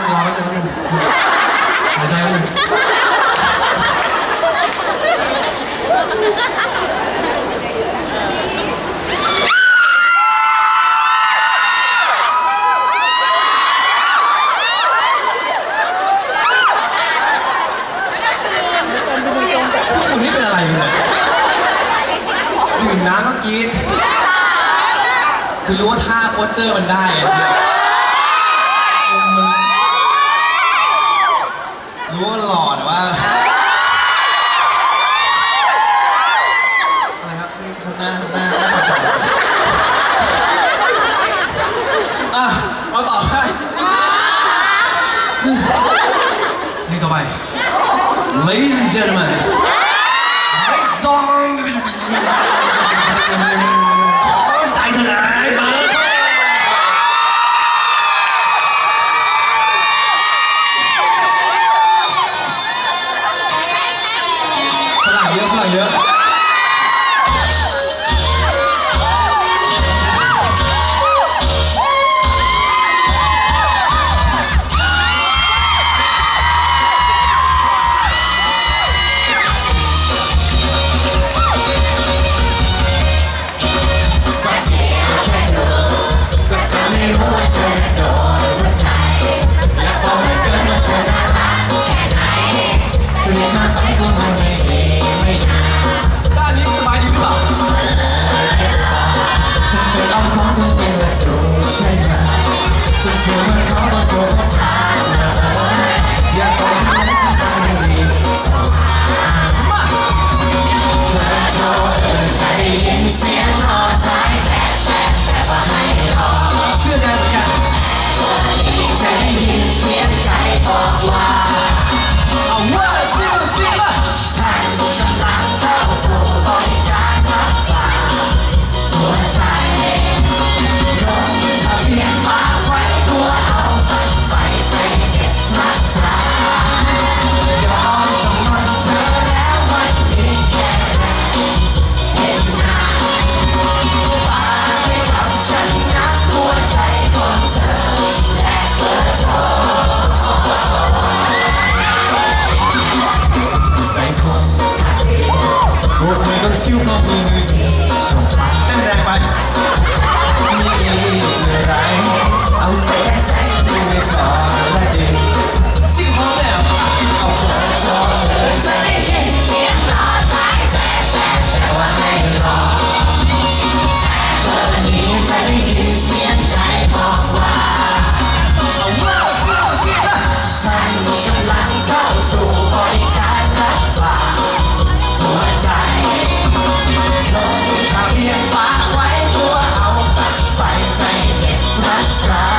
งรอไว้จะไม่คนเป็นอะไรกันเนี่ยดื่น้ำก็กี้ คือรู้ว่าท่าโพสเซอร์มันได้ รู้ว่าหล่อแต่ว่าอะไรครับนี่ทำหน้าทำหน้าไม่พอใจอะมาต่อไปเพลงต่อไป Ladies and gentlemen next song 아니야? walk wild. fast, fast.